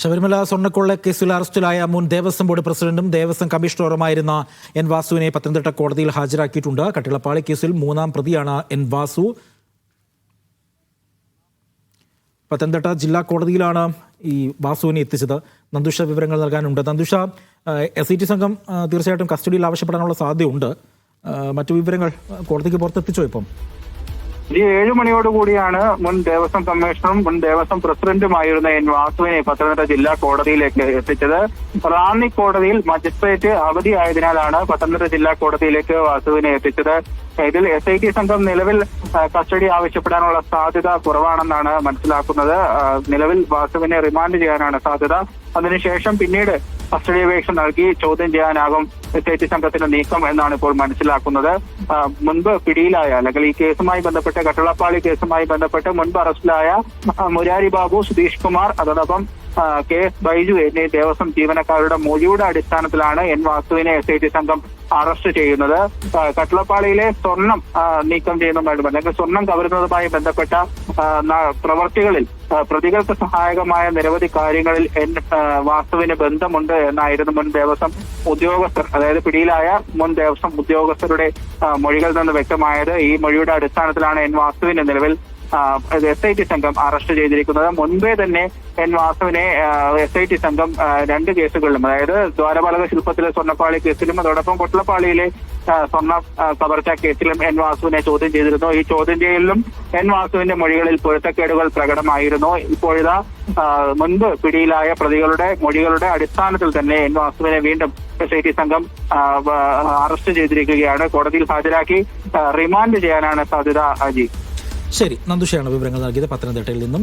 ശബരിമല സ്വർണക്കൊള്ള കേസിൽ അറസ്റ്റിലായ മുൻ ദേവസ്വം ബോർഡ് പ്രസിഡന്റും ദേവസ്വം കമ്മീഷണറുമായിരുന്ന എൻ വാസുവിനെ പത്തനംതിട്ട കോടതിയിൽ ഹാജരാക്കിയിട്ടുണ്ട്. കട്ടിളപ്പാളി കേസിൽ മൂന്നാം പ്രതിയാണ് എൻ വാസു. പത്തനംതിട്ട ജില്ലാ കോടതിയിലാണ് ഈ വാസുവിനെ എത്തിച്ചത്. നന്ദുഷ വിവരങ്ങൾ നൽകാനുണ്ട്. നന്ദുഷ എസ് സി ടി സംഘം തീർച്ചയായിട്ടും കസ്റ്റഡിയിൽ ആവശ്യപ്പെടാനുള്ള സാധ്യതയുണ്ട്. മറ്റു വിവരങ്ങൾ കോടതിക്ക് പുറത്തെത്തിച്ചോ ഇപ്പം? ഈ ഏഴു മണിയോടുകൂടിയാണ് മുൻ ദേവസ്വം കമ്മീഷണറും മുൻ ദേവസ്വം പ്രസിഡന്റുമായിരുന്ന എൻ വാസുവിനെ പത്തനംതിട്ട ജില്ലാ കോടതിയിലേക്ക് എത്തിച്ചത്. റാന്നി കോടതിയിൽ മജിസ്ട്രേറ്റ് അവധി അവധിയായതിനാലാണ് പത്തനംതിട്ട ജില്ലാ കോടതിയിലേക്ക് വാസുവിനെ എത്തിച്ചത്. ഇതിൽ എസ് ഐ ടി സംഘം നിലവിൽ കസ്റ്റഡി ആവശ്യപ്പെടാനുള്ള സാധ്യത കുറവാണെന്നാണ് മനസ്സിലാക്കുന്നത്. നിലവിൽ വാസുവിനെ റിമാൻഡ് ചെയ്യാനാണ് സാധ്യത. അതിനുശേഷം പിന്നീട് കസ്റ്റഡി അപേക്ഷ നൽകി ചോദ്യം ചെയ്യാനാകും എസ്റ്റേറ്റ് സംഘത്തിന്റെ നീക്കം എന്നാണ് ഇപ്പോൾ മനസ്സിലാക്കുന്നത്. മുൻപ് പിടിയിലായ അല്ലെങ്കിൽ ഈ കേസുമായി ബന്ധപ്പെട്ട് കട്ടളപ്പാളി കേസുമായി ബന്ധപ്പെട്ട് മുൻപ് അറസ്റ്റിലായ മുരാരി ബാബു സുധീഷ് കുമാർ അതോടൊപ്പം കെ എസ് ബൈജു എന്നീ ദേവസ്വം ജീവനക്കാരുടെ മൊഴിയുടെ അടിസ്ഥാനത്തിലാണ് എൻ വാസുവിനെ എസ് ഐ ടി സംഘം അറസ്റ്റ് ചെയ്യുന്നത്. കട്ടിളപ്പാളിയിലെ സ്വർണം നീക്കം ചെയ്യുന്നതുമായിട്ട് അല്ലെങ്കിൽ സ്വർണം കവരുന്നതുമായി ബന്ധപ്പെട്ട പ്രവർത്തികളിൽ പ്രതികൾക്ക് സഹായകമായ നിരവധി കാര്യങ്ങളിൽ ആ, ബന്ധമുണ്ട് എന്നായിരുന്നു മുൻ ദേവസ്വം ഉദ്യോഗസ്ഥർ അതായത് പിടിയിലായ മുൻ ദേവസ്വം ഉദ്യോഗസ്ഥരുടെ മൊഴികളിൽ നിന്ന് വ്യക്തമായത്. ഈ മൊഴിയുടെ അടിസ്ഥാനത്തിലാണ് എൻ വാസ്തുവിന്റെ നിലവിൽ എസ് ഐ ടി സംഘം അറസ്റ്റ് ചെയ്തിരിക്കുന്നത്. മുൻപേ തന്നെ എൻ വാസുവിനെ എസ് ഐ ടി സംഘം രണ്ട് കേസുകളിലും അതായത് ദ്വാരപാലക ശില്പത്തിലെ സ്വർണപ്പാളി കേസിലും അതോടൊപ്പം കൊട്ടളപ്പാളിയിലെ സ്വർണ കവർച്ച കേസിലും എൻ വാസുവിനെ ചോദ്യം ചെയ്തിരുന്നു. ഈ ചോദ്യം ചെയ്യലിലും എൻ വാസുവിന്റെ മൊഴികളിൽ പൊരുത്തക്കേടുകൾ പ്രകടമായിരുന്നു. ഇപ്പോഴിതാ മുൻപ് പിടിയിലായ പ്രതികളുടെ മൊഴികളുടെ അടിസ്ഥാനത്തിൽ തന്നെ എൻ വാസുവിനെ വീണ്ടും എസ് ഐ ടി സംഘം അറസ്റ്റ് ചെയ്തിരിക്കുകയാണ്. കോടതിയിൽ ഹാജരാക്കി റിമാൻഡ് ചെയ്യാനാണ് സാധ്യത അജി ശരി നന്ദുഷയാണ് വിവരങ്ങൾ നൽകിയത് പത്തനംതിട്ടയിൽ നിന്നും